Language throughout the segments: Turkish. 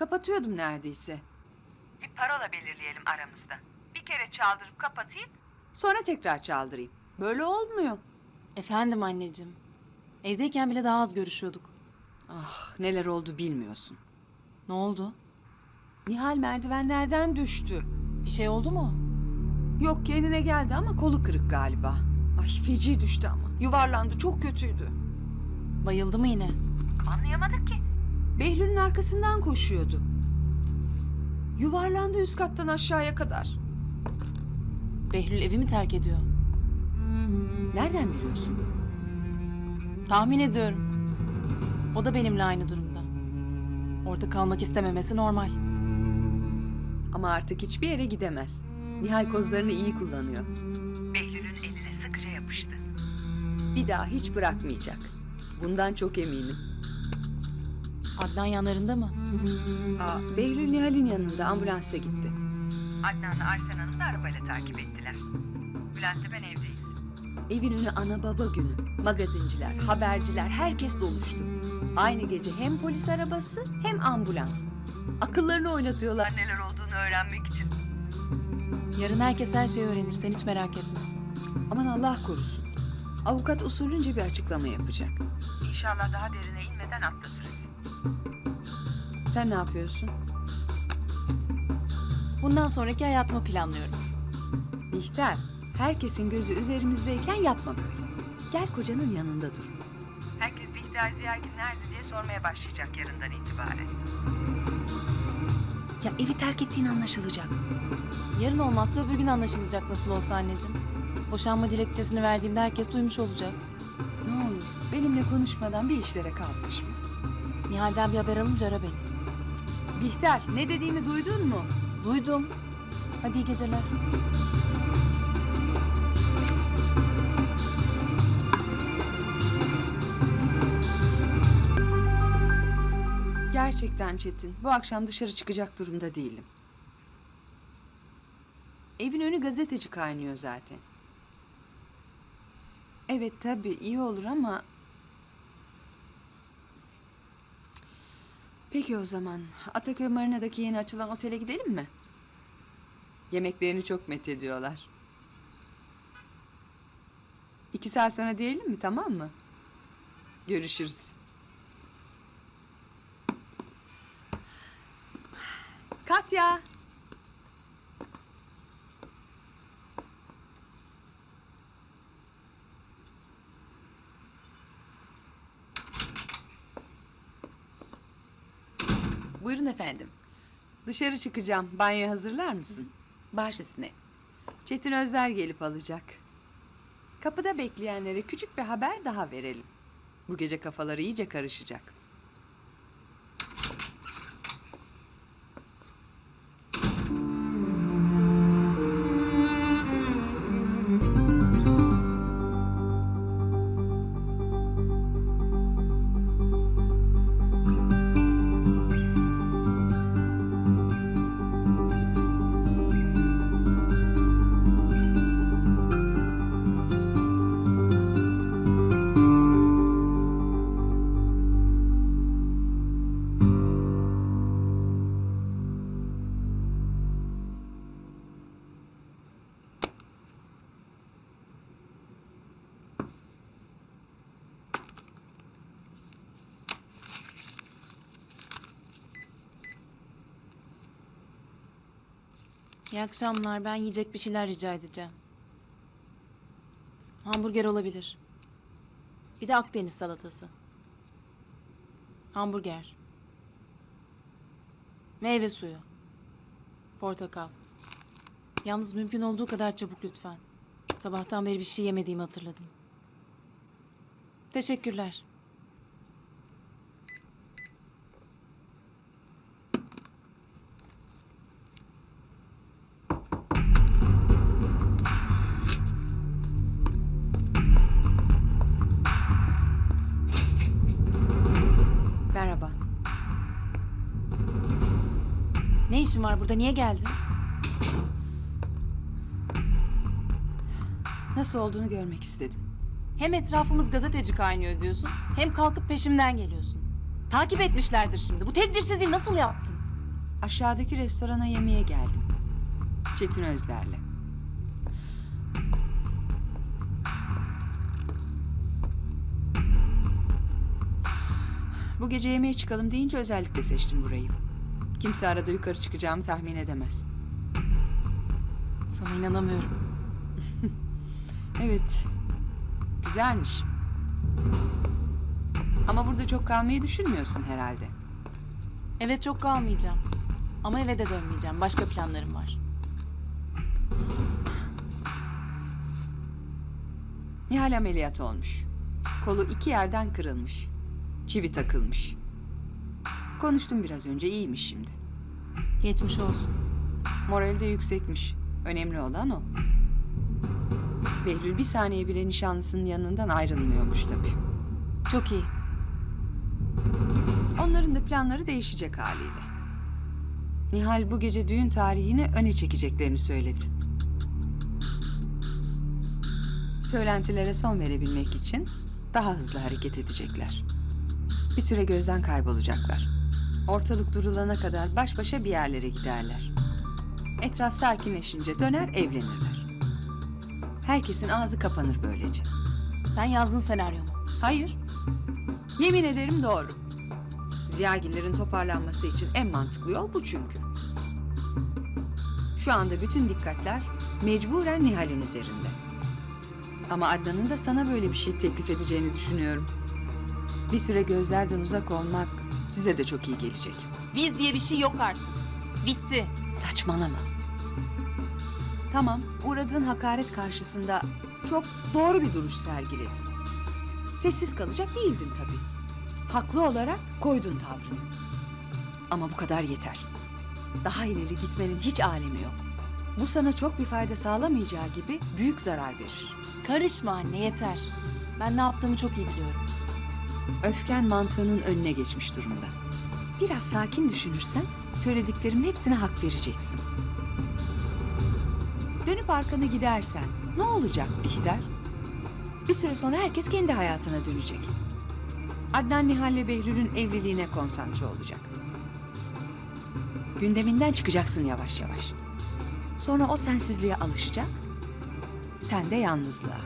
Kapatıyordum neredeyse. Bir parola belirleyelim aramızda. Bir kere çaldırıp kapatayım. Sonra tekrar çaldırayım. Böyle olmuyor. Efendim anneciğim. Evdeyken bile daha az görüşüyorduk. Ah neler oldu bilmiyorsun. Ne oldu? Nihal merdivenlerden düştü. Bir şey oldu mu? Yok kendine geldi ama kolu kırık galiba. Ay feci düştü ama. Yuvarlandı çok kötüydü. Bayıldı mı yine? Anlayamadık ki. Behlül'ün arkasından koşuyordu. Yuvarlandı üst kattan aşağıya kadar. Behlül evi mi terk ediyor? Nereden biliyorsun? Tahmin ediyorum. O da benimle aynı durumda. Orada kalmak istememesi normal. Ama artık hiçbir yere gidemez. Nihal kozlarını iyi kullanıyor. Behlül'ün eline sıkıca yapıştı. Bir daha hiç bırakmayacak. Bundan çok eminim. Adnan yanlarında mı? Aa, Behlül Nihal'in yanında ambulansta gitti. Adnan'la Arsen Hanım da arabayla takip ettiler. Bülent'le ben evdeyiz. Evin önü ana baba günü. Magazinciler, haberciler, herkes doluştu. Aynı gece hem polis arabası hem ambulans. Akıllarını oynatıyorlar neler olduğunu öğrenmek için. Yarın herkes her şeyi öğrenir. Sen hiç merak etme. Aman Allah korusun. Avukat usulünce bir açıklama yapacak. İnşallah daha derine inmeden atlatırız. Sen ne yapıyorsun? Bundan sonraki hayatımı planlıyorum. İhtar, herkesin gözü üzerimizdeyken yapma böyle. Gel kocanın yanında dur. Herkes Bihter Ziyagil nerede diye sormaya başlayacak yarından itibaren. Ya evi terk ettiğin anlaşılacak. Yarın olmazsa öbür gün anlaşılacak nasıl olsa anneciğim. Boşanma dilekçesini verdiğimde herkes duymuş olacak. Ne olur benimle konuşmadan bir işlere kalkışma. Nihal'den bir haber alınca ara beni. Bihter ne dediğimi duydun mu? Duydum. Hadi iyi geceler. Gerçekten Çetin. Bu akşam dışarı çıkacak durumda değilim. Evin önü gazeteci kaynıyor zaten. Evet tabii iyi olur ama... Peki o zaman Ataköy Marina'daki yeni açılan otele gidelim mi? Yemeklerini çok methediyorlar. İki saat sonra diyelim mi tamam mı? Görüşürüz. Katya. Buyurun efendim. Dışarı çıkacağım. Banyo hazırlar mısın? Baş üstüne. Çetin Özler gelip alacak. Kapıda bekleyenlere küçük bir haber daha verelim. Bu gece kafaları iyice karışacak. İyi akşamlar. Ben yiyecek bir şeyler rica edeceğim. Hamburger olabilir. Bir de Akdeniz salatası. Hamburger. Meyve suyu. Portakal. Yalnız mümkün olduğu kadar çabuk lütfen. Sabahtan beri bir şey yemediğimi hatırladım. Teşekkürler. Ne işin var burada? Niye geldin? Nasıl olduğunu görmek istedim. Hem etrafımız gazeteci kaynıyor diyorsun, hem kalkıp peşimden geliyorsun. Takip etmişlerdir şimdi. Bu tedbirsizliği nasıl yaptın? Aşağıdaki restorana yemeğe geldim. Çetin Özder'le. Bu gece yemeğe çıkalım deyince özellikle seçtim burayı. Kimse arada yukarı çıkacağımı tahmin edemez. Sana inanamıyorum. Evet. Güzelmiş. Ama burada çok kalmayı düşünmüyorsun herhalde. Evet çok kalmayacağım. Ama eve de dönmeyeceğim. Başka planlarım var. Nihal ameliyat olmuş. Kolu iki yerden kırılmış. Çivi takılmış. Konuştum biraz önce iyiymiş şimdi. Geçmiş olsun. Morali de yüksekmiş. Önemli olan o. Behlül bir saniye bile nişanlısının yanından ayrılmıyormuş tabii. Çok iyi. Onların da planları değişecek haliyle. Nihal bu gece düğün tarihini öne çekeceklerini söyledi. Söylentilere son verebilmek için daha hızlı hareket edecekler. Bir süre gözden kaybolacaklar. Ortalık durulana kadar baş başa bir yerlere giderler. Etraf sakinleşince döner evlenirler. Herkesin ağzı kapanır böylece. Sen yazdın senaryonu. Hayır. Yemin ederim doğru. Ziyagillerin toparlanması için en mantıklı yol bu çünkü. Şu anda bütün dikkatler mecburen Nihal'in üzerinde. Ama Adnan'ın da sana böyle bir şey teklif edeceğini düşünüyorum. Bir süre gözlerden uzak olmak size de çok iyi gelecek. Biz diye bir şey yok artık. Bitti. Saçmalama. Tamam, uğradığın hakaret karşısında çok doğru bir duruş sergiledin. Sessiz kalacak değildin tabii. Haklı olarak koydun tavrını. Ama bu kadar yeter. Daha ileri gitmenin hiç alemi yok. Bu sana çok bir fayda sağlamayacağı gibi büyük zarar verir. Karışma anne yeter. Ben ne yaptığımı çok iyi biliyorum. Öfken mantığının önüne geçmiş durumda. Biraz sakin düşünürsen söylediklerimin hepsine hak vereceksin. Dönüp arkanı gidersen ne olacak Bihter? Bir süre sonra herkes kendi hayatına dönecek. Adnan Nihal'le Behlül'ün evliliğine konsantre olacak. Gündeminden çıkacaksın yavaş yavaş. Sonra o sensizliğe alışacak. Sen de yalnızlığa.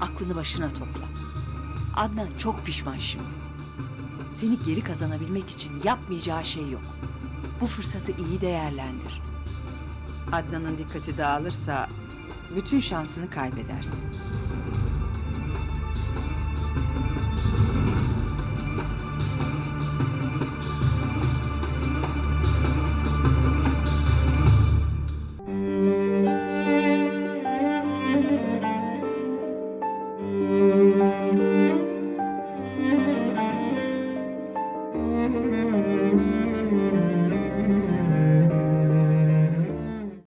Aklını başına topla. Adnan çok pişman şimdi. Seni geri kazanabilmek için yapmayacağı şey yok. Bu fırsatı iyi değerlendir. Adnan'ın dikkati dağılırsa bütün şansını kaybedersin.